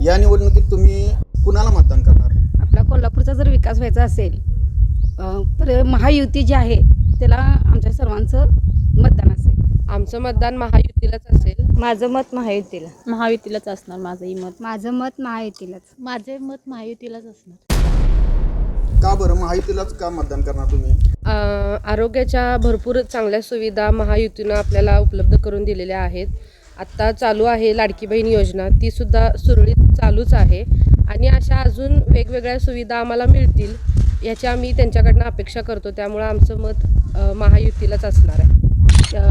या निवडणुकीत तुम्ही कुणाला मतदान करणार? आपला कोल्हापूरचा जर विकास व्हायचा असेल तर महायुती जी आहे त्याला आमच्या सर्वांचं मतदान असेल. आमचं मतदान महायुतीलाच असेल. माझं मत महायुतीला. महायुतीलाच असणार माझंही मत. माझं मत महायुतीलाच. माझे मत महायुतीलाच असणार. का बरं महायुतीलाच का मतदान करणार तुम्ही? आरोग्याच्या भरपूर चांगल्या सुविधा महायुतीनं आपल्याला उपलब्ध करून दिलेल्या आहेत. आत्ता चालू आहे लाडकी बहीण योजना. तीसुद्धा सुरळीत चालूच आहे. आणि अशा अजून वेगवेगळ्या सुविधा आम्हाला मिळतील याची आम्ही त्यांच्याकडनं अपेक्षा करतो. त्यामुळं आमचं मत महायुतीलाच असणार आहे.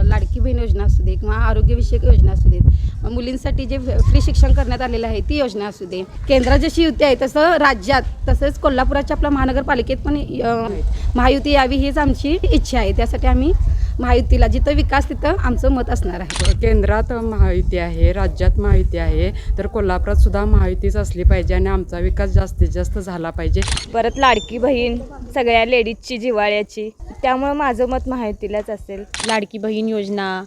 लाडकी बहीण योजना असू दे किंवा आरोग्यविषयक योजना असू देत मुलींसाठी जे फ्री शिक्षण करण्यात आलेलं आहे ती योजना असू दे. केंद्रात जशी युती आहे तसं राज्यात तसंच कोल्हापुराच्या आपल्या महानगरपालिकेत पण महायुती यावी हीच आमची इच्छा आहे. त्यासाठी आम्ही महायुतीला जिथं विकास तिथं आमचं मत असणार आहे. केंद्रात महायुती आहे राज्यात महायुती आहे तर कोल्हापुरात सुद्धा महायुतीच असली पाहिजे आणि आमचा विकास जास्तीत जास्त झाला पाहिजे. परत लाडकी बहीण सगळ्या लेडीजची जिवाळ्याची त्यामुळे माझं मत महायुतीलाच असेल. लाडकी बहीण योजना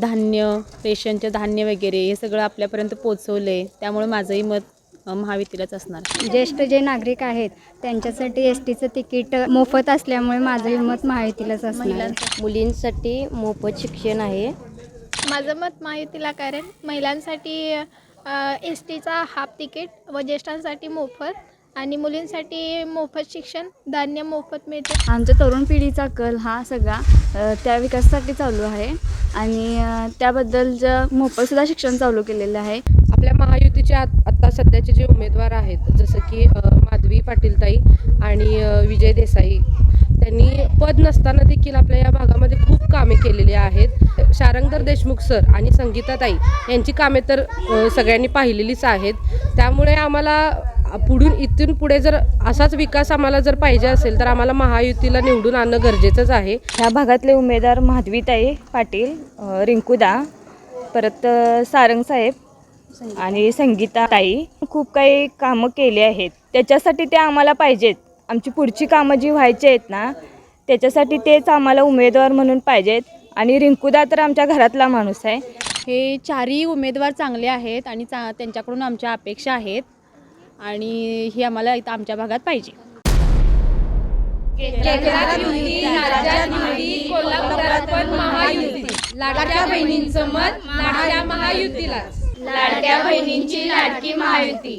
धान्य रेशनचं धान्य वगैरे हे सगळं आपल्यापर्यंत पोचवलं आहे त्यामुळे माझंही मत महायुतीलाच असणार. ज्येष्ठ जे नागरिक आहेत त्यांच्यासाठी एस टीचं तिकीट मोफत असल्यामुळे माझं मत महायुतीलाच असणार. मुलींसाठी मोफत शिक्षण आहे. माझं मत महायुतीला कारण महिलांसाठी एस टीचा हाफ तिकीट व ज्येष्ठांसाठी मोफत आणि मुलींसाठी मोफत शिक्षण धान्य मोफत मिळते. आमच्या तरुण पिढीचा कल हा सगळा त्या विकासासाठी चालू आहे. आणि त्याबद्दल ज मोफतसुद्धा शिक्षण चालू केलेलं आहे. आपल्या महायुतीचे आत आत्ता सध्याचे जे उमेदवार आहेत जसं की माधवी पाटीलताई आणि विजय देसाई त्यांनी पद नसताना देखील आपल्या या भागामध्ये खूप कामे केलेली आहेत. शारंगधर देशमुख सर आणि संगीताताई यांची कामे तर सगळ्यांनी पाहिलेलीच आहेत. त्यामुळे आम्हाला पुढून इथून पुढे जर असाच विकास आम्हाला जर पाहिजे असेल तर आम्हाला महायुतीला निवडून आणणं गरजेचंच आहे. ह्या भागातले उमेदवार माधवीताई पाटील रिंकुदा परत सारंग सारंगसाहेब आणि संगीताताई खूप काही कामं केली आहेत. त्याच्यासाठी ते आम्हाला पाहिजेत. आमची पुढची कामं जी व्हायची आहेत ना त्याच्यासाठी तेच आम्हाला उमेदवार म्हणून पाहिजेत. आणि रिंकूदा तर आमच्या घरातला माणूस आहे. हे चारही उमेदवार चांगले आहेत आणि चा त्यांच्याकडून आमच्या अपेक्षा आहेत. आणि ही आम्हाला इथं आमच्या भागात पाहिजे. लाडक्या बहिणींचं मत लाडक्या महायुतीलाच. लाडक्या बहिणींची लाडकी महायुती.